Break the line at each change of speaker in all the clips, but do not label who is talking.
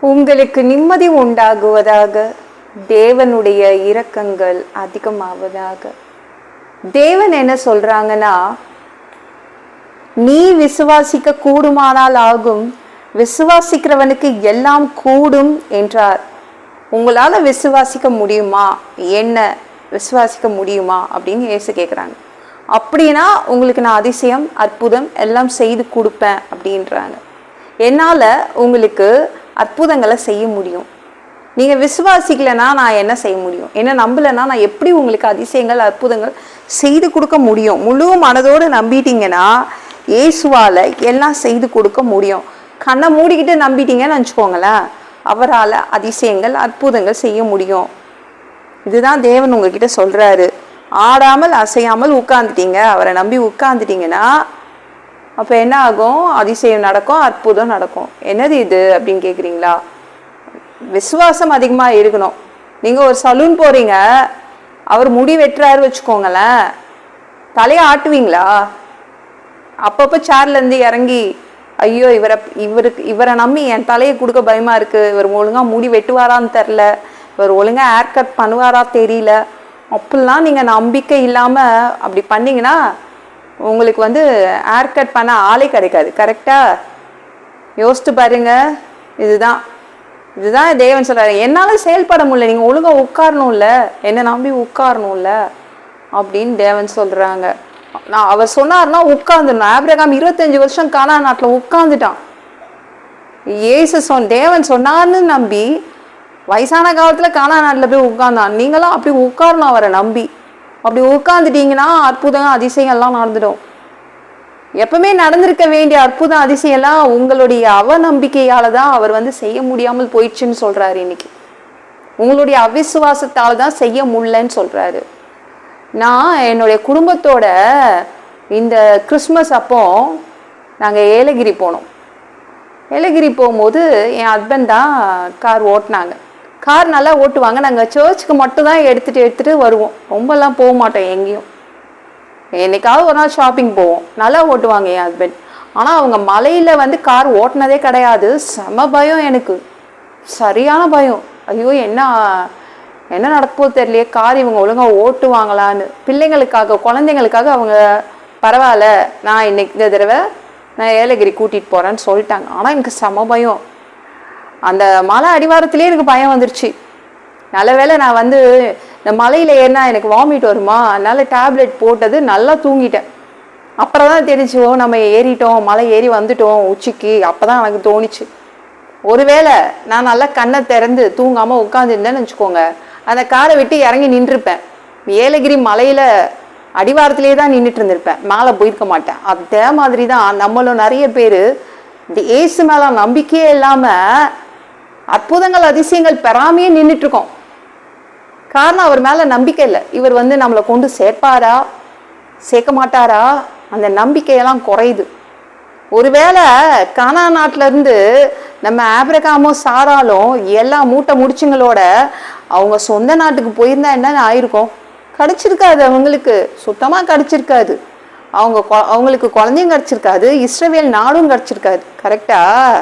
உங்களுக்கு நிம்மதி உண்டாகுவதாக தேவனுடைய இரக்கங்கள் அதிகமாவதாக. தேவன் என்ன சொல்றாங்கன்னா நீ விசுவாசிக்க கூடுமானால் ஆகும் விசுவாசிக்கிறவனுக்கு எல்லாம் கூடும் என்றார். உங்களால் விசுவாசிக்க முடியுமா? என்ன விசுவாசிக்க முடியுமா? அப்படின்னு ஏசு கேட்குறாங்க அப்படின்னா உங்களுக்கு நான் அதிசயம் அற்புதம் எல்லாம் செய்து கொடுப்பேன் அப்படின்றாங்க. என்னால் உங்களுக்கு அற்புதங்களை செய்ய முடியும். நீங்கள் விசுவாசிக்கலைன்னா நான் என்ன செய்ய முடியும்? என்ன நம்பலைன்னா நான் எப்படி உங்களுக்கு அதிசயங்கள் அற்புதங்கள் செய்து கொடுக்க முடியும்? முழு மனதோடு நம்பிட்டீங்கன்னா இயேசுவால் எல்லாம் செய்து கொடுக்க முடியும். கண்ணை மூடிக்கிட்டு நம்பிட்டீங்கன்னு நினச்சிக்கோங்களேன் அவரால் அதிசயங்கள் அற்புதங்கள் செய்ய முடியும். இதுதான் தேவன் உங்ககிட்ட சொல்கிறாரு ஆடாமல் அசையாமல் உட்காந்துட்டீங்க அவரை நம்பி உட்காந்துட்டீங்கன்னா அப்போ என்ன ஆகும்? அதிசயம் நடக்கும் அற்புதம் நடக்கும். என்னது இது அப்படின்னு கேட்குறீங்களா விசுவாசம் அதிகமாக இருக்கணும். நீங்கள் ஒரு சலூன் போகிறீங்க அவர் முடி வெட்டுறாரு வச்சுக்கோங்களேன். தலையை ஆட்டுவீங்களா? அப்பப்போ சேர்லேருந்து இறங்கி ஐயோ இவரை இவருக்கு இவரை நம்பி என் தலையை கொடுக்க பயமாக இருக்குது இவர் ஒழுங்காக முடி வெட்டுவாரான்னு தெரில இவர் ஒழுங்காக ஹேர் கட் பண்ணுவாரா தெரியல. அப்படிலாம் நீங்கள் நம்பிக்கை இல்லாமல் அப்படி பண்ணிங்கன்னா உங்களுக்கு வந்து ஹேர் கட் பண்ண ஆளே கிடைக்காது. கரெக்டாக யோசித்து பாருங்க. இதுதான். இதுதான் தேவன் சொல்கிறாரு என்னால் செயல்பட முடியல. நீங்கள் ஒழுங்காக உட்காரணும்ல. என்னை நம்பி உட்காரணும்ல. அப்படின்னு தேவன் சொல்கிறாங்க நான் அவர் சொன்னார்னா உட்காந்துடணும் ஆப்ரகாம் இருபத்தஞ்சு வருஷம் கானா நாட்டில் உட்காந்துட்டான் ஏசு சொன் தேவன் சொன்னார்னு நம்பி வயசான காலத்தில் காணா நாட்டில் போய் உட்கார்ந்தான். நீங்களும் அப்படி உட்காரணும் அவரை நம்பி. அப்படி உட்காந்துட்டீங்கன்னா அற்புதம் அதிசயம்லாம் நடந்துடும். எப்பவுமே நடந்திருக்க வேண்டிய அற்புதம் அதிசயம்லாம் உங்களுடைய அவநம்பிக்கையால தான் அவர் வந்து செய்ய முடியாமல் போயிடுச்சுன்னு சொல்றாரு இன்னைக்கு. உங்களுடைய அவிசுவாசத்தால் தான் செய்ய முடியலன்னு சொல்றாரு. நான் என்னுடைய குடும்பத்தோட இந்த கிறிஸ்மஸ் அப்போ நாங்கள் ஏலகிரி போனோம். ஏலகிரி போகும்போது என் ஹஸ்பண்ட் தான் கார் ஓட்டினாங்க. கார் நல்லா ஓட்டுவாங்க. நாங்கள் சர்ச்சுக்கு மட்டும் தான் எடுத்துகிட்டு எடுத்துகிட்டு வருவோம். ரொம்பலாம் போக மாட்டோம் எங்கேயும். என்னைக்காவது ஒரு நாள் ஷாப்பிங் போவோம். நல்லா ஓட்டுவாங்க என் ஹஸ்பண்ட் ஆனால் அவங்க மலையில் வந்து கார் ஓட்டினதே கிடையாது. செம பயம் எனக்கு. சரியான பயம். ஐயோ என்ன என்ன நடப்போ தெரியலையே. கார் இவங்க ஒழுங்காக ஓட்டுவாங்களான்னு. பிள்ளைங்களுக்காக குழந்தைங்களுக்காக அவங்க பரவாயில்ல. நான் இன்னைக்கு இந்த தடவை நான் ஏலகிரி கூட்டிகிட்டு போகிறேன்னு சொல்லிட்டாங்க. ஆனால் எனக்கு செம பயம். அந்த மலை அடிவாரத்திலே எனக்கு பயம் வந்துருச்சு. நல்ல வேளை நான் வந்து இந்த மலையில் ஏறினா எனக்கு வாமிட் வருமா? அதனால டேப்லெட் போட்டது நல்லா தூங்கிட்டேன். அப்புறம் தான் தெரிஞ்சு நம்ம ஏறிட்டோம் மலை ஏறி வந்துட்டோம் உச்சிக்கு. அப்போ தான் எனக்கு தோணுச்சு. ஒருவேளை நான் நல்லா கண்ணை திறந்து தூங்காமல் உட்காந்துருந்தேன்னு வச்சுக்கோங்க. அந்த காரை விட்டு இறங்கி நின்றுருப்பேன். ஏலகிரி மலையில் அடிவாரத்திலே தான் நின்றுட்டு இருந்திருப்பேன். மேலே போயிருக்க மாட்டேன். அதே மாதிரி தான் நம்மளும் நிறைய பேர் இந்த ஏசு மேலே நம்பிக்கையே இல்லாமல் அற்புதங்கள் அதிசயங்கள் பெறாமையே நின்றுட்டு இருக்கோம் காரணம் அவர் மேலே நம்பிக்கை இல்லை. இவர் வந்து நம்மளை கொண்டு சேர்ப்பாரா? சேர்க்க மாட்டாரா? அந்த நம்பிக்கையெல்லாம் குறையுது. ஒருவேளை கானா நாட்டிலேருந்து நம்ம ஆப்ரகாமோ சாராலும் எல்லா மூட்டை முடிச்சுங்களோட அவங்க சொந்த நாட்டுக்கு போயிருந்தா என்ன ஆயிருக்கும். கிடைச்சிருக்காது அவங்களுக்கு. சுத்தமாக கிடச்சிருக்காது. அவங்க கொ- அவங்களுக்கு குழந்தையும் கிடச்சிருக்காது. இஸ்ரவேல் நாடும் கிடச்சிருக்காது. கரெக்டா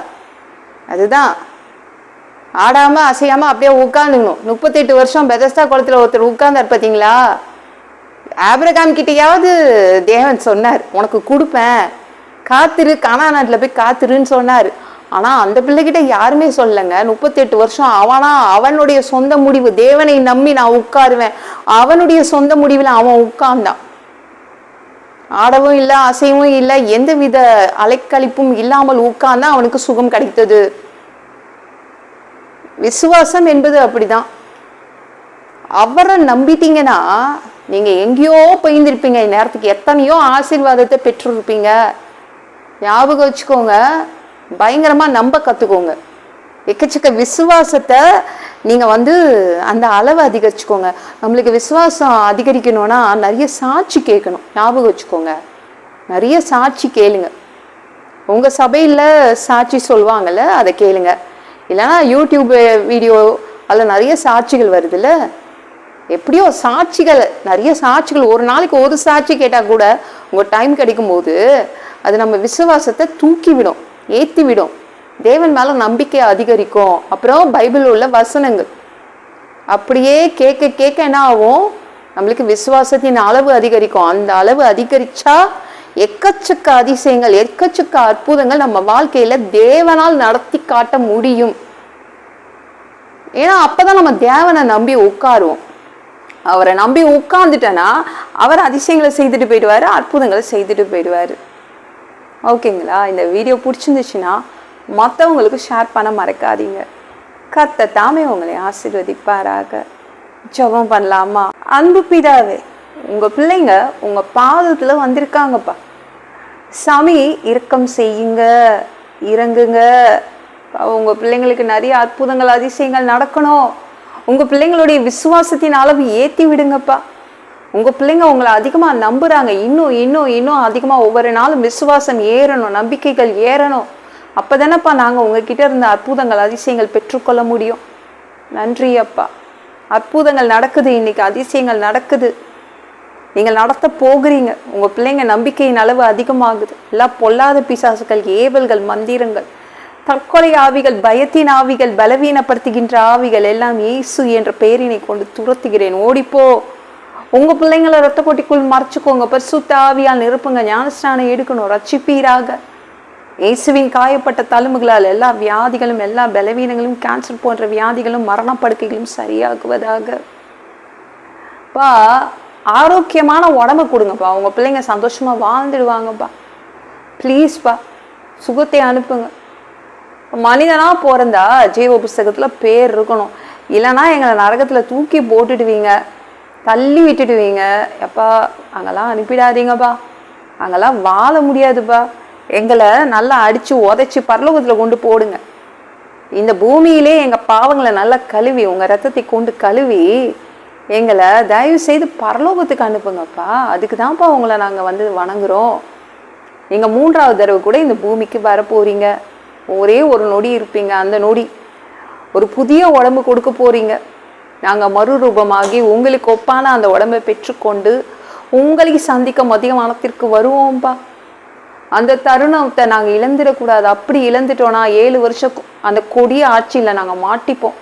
அதுதான். ஆடாம அசையாம அப்படியே உட்காந்துக்கணும் முப்பத்தெட்டு வருஷம் பெதஸ்தா குளத்துல ஒருத்தர் உட்கார்ந்தார் பார்த்தீங்களா ஆபிரகாம் கிட்டேயாவது தேவன் சொன்னார் உனக்கு கொடுப்பேன். காத்திரு கானா நாட்டில் போய் காத்திருன்னு சொன்னார். ஆனால் அந்த பிள்ளைகிட்ட யாருமே சொல்லலைங்க. முப்பத்தெட்டு வருஷம் அவனா அவனுடைய சொந்த முடிவு. தேவனை நம்பி நான் உட்காருவேன். அவனுடைய சொந்த முடிவில் அவன் உட்கார்ந்தான். ஆடவும் இல்லை அசைவும் இல்லை எந்தவித அலைக்கழிப்பும் இல்லாமல் உட்கார்ந்தான். அவனுக்கு சுகம் கிடைத்தது. விசுவாசம் என்பது அப்படிதான். அவரை நம்பிட்டீங்கன்னா நீங்க எங்கேயோ போயிருந்திருப்பீங்க. இந்நேரத்துக்கு எத்தனையோ ஆசீர்வாதத்தை பெற்றிருப்பீங்க. ஞாபகம் வச்சுக்கோங்க. பயங்கரமா நம்ப கத்துக்கோங்க. எக்கச்சக்க விசுவாசத்தை நீங்க வந்து அந்த அளவை அதிகரிச்சுக்கோங்க. நம்மளுக்கு விசுவாசம் அதிகரிக்கணும்னா நிறைய சாட்சி கேட்கணும். ஞாபகம் வச்சுக்கோங்க. நிறைய சாட்சி கேளுங்க. உங்க சபையில சாட்சி சொல்லுவாங்கல்ல அதை கேளுங்க. இல்லைன்னா யூடியூப் வீடியோ அதில் நிறைய சாட்சிகள் வருதுல்ல? எப்படியோ சாட்சிகள் நிறைய சாட்சிகள் ஒரு நாளைக்கு ஒரு சாட்சி கேட்டால் கூட உங்கள் டைம் கிடைக்கும்போது அது நம்ம விசுவாசத்தை தூக்கி விடும் ஏற்றி விடும் தேவன் மேலே நம்பிக்கை அதிகரிக்கும். அப்புறம் பைபிள் உள்ள வசனங்கள். அப்படியே கேட்க கேட்க என்ன ஆகும்? நம்மளுக்கு விசுவாசத்தின் அளவு அதிகரிக்கும். அந்த அளவு அதிகரித்தா எக்கச்சக்க அதிசயங்கள் எக்கச்சக்க அற்புதங்கள் நம்ம வாழ்க்கையில தேவனால் நடத்தி காட்ட முடியும். ஏன்னா அப்பதான் நம்ம தேவனை நம்பி உட்காருவோம். அவரை நம்பி உட்கார்ந்துட்டேன்னா அவர் அதிசயங்களை செய்துட்டு போயிடுவாரு அற்புதங்களை செய்துட்டு போயிடுவாரு. ஓகேங்களா? இந்த வீடியோ பிடிச்சிருந்துச்சுன்னா மற்றவங்களுக்கு ஷேர் பண்ண மறக்காதீங்க. கத்த தாமே உங்களை ஆசிர்வதிப்பாராக. ஜெபம் பண்ணலாமா? அன்பு பிதாவே உங்க பிள்ளைங்க உங்க பாதத்துல வந்திருக்காங்கப்பா. சாமி இரக்கம் செய்யுங்க இறங்குங்க. உங்க பிள்ளைங்களுக்கு நிறைய அற்புதங்கள் அதிசயங்கள் நடக்கணும். உங்க பிள்ளைங்களுடைய விசுவாசத்தின் அளவு ஏத்தி விடுங்கப்பா. உங்க பிள்ளைங்க உங்களை அதிகமா நம்புறாங்க. இன்னும் இன்னும் இன்னும் அதிகமா ஒவ்வொரு நாளும் விசுவாசம் ஏறணும் நம்பிக்கைகள் ஏறணும். அப்பதானப்பா நாங்க உங்ககிட்ட இருந்த அற்புதங்கள் அதிசயங்கள் பெற்றுக்கொள்ள முடியும். நன்றி அப்பா அற்புதங்கள் நடக்குது இன்னைக்கு அதிசயங்கள் நடக்குது. நீங்கள் நடத்த போகிறீங்க. உங்கள் பிள்ளைங்க நம்பிக்கையின் அளவு அதிகமாகுது. எல்லாம் பொல்லாத பிசாசுகள் ஏவல்கள் மந்திரங்கள். தற்கொலை ஆவிகள் பயத்தின் ஆவிகள் பலவீனப்படுத்துகின்ற ஆவிகள் எல்லாம் இயேசு என்ற பெயரினை கொண்டு துரத்துகிறேன். ஓடிப்போ. உங்கள் பிள்ளைங்களை ரத்த கொட்டிக்குள் மறைச்சிக்கோங்க. பரிசுத்த ஆவியால் நிரப்புங்க. ஞானஸ்நானம் எடுக்கணும். ரட்சிப்பீராக. இயேசுவின் காயப்பட்ட தழும்புகளால் எல்லா வியாதிகளும் எல்லா பலவீனங்களும் கேன்சர் போன்ற வியாதிகளும் மரணப்படுக்கைகளும் சரியாகுவதாக. பா ஆரோக்கியமான உடம்பு கொடுங்கப்பா. உங்கள் பிள்ளைங்க சந்தோஷமாக வாழ்ந்துடுவாங்கப்பா. ப்ளீஸ்ப்பா சுகத்தை அனுப்புங்க. மனிதனாக பிறந்தா ஜீவ புஸ்தகத்தில் பேர் இருக்கணும். இல்லைன்னா எங்களை நரகத்தில் தூக்கி போட்டுடுவீங்க. தள்ளி விட்டுடுவீங்க. எப்பா அங்கெல்லாம் அனுப்பிடாதீங்கப்பா. அங்கெல்லாம் வாழ முடியாதுப்பா. எங்களை நல்லா அடித்து உதைச்சி பரலோகத்தில் கொண்டு போடுங்க. இந்த பூமியிலே எங்கள் பாவங்களை நல்லா கழுவி உங்கள் ரத்தத்தை கொண்டு கழுவி எங்களை தயவு செய்து பரலோகத்துக்கு அனுப்புங்கப்பா. அதுக்கு தான்ப்பா உங்களை நாங்கள் வந்து வணங்குறோம். நீங்கள் மூன்றாவது தடவை கூட இந்த பூமிக்கு வர போகிறீங்க ஒரே ஒரு நொடி இருப்பீங்க. அந்த நொடி ஒரு புதிய உடம்பு கொடுக்க போகிறீங்க நாங்கள் மறுரூபமாகி உங்களுக்கு ஒப்பான அந்த உடம்பை பெற்றுக்கொண்டு உங்களை சந்திக்க மதிய மனத்திற்கு வருவோம்ப்பா அந்த தருணத்தை நாங்கள் இழந்துடக்கூடாது. அப்படி இழந்துட்டோன்னா ஏழு வருஷம் அந்த கொடிய ஆட்சியில் நாங்கள் மாட்டிப்போம்.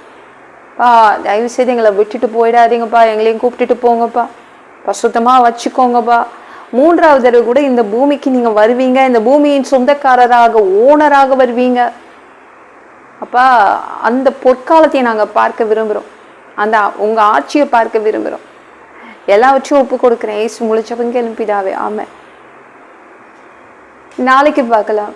பா தயவு செய்து எங்களை விட்டுட்டு போயிடாதீங்கப்பா. எங்களையும் கூப்பிட்டுட்டு போங்கப்பா. பசுத்தமாக வச்சுக்கோங்கப்பா. மூன்றாவது தடவை கூட இந்த பூமிக்கு நீங்கள் வருவீங்க. இந்த பூமியின் சொந்தக்காரராக ஓனராக வருவீங்க. அப்பா அந்த பொற்காலத்தை நாங்கள் பார்க்க விரும்புகிறோம் அந்த உங்கள் ஆட்சியை பார்க்க விரும்புகிறோம் எல்லாவற்றையும் ஒப்பு கொடுக்குறேன். ஏசு முழிச்சவங்க எழுப்பிதாவே ஆமை நாளைக்கு பார்க்கலாம்.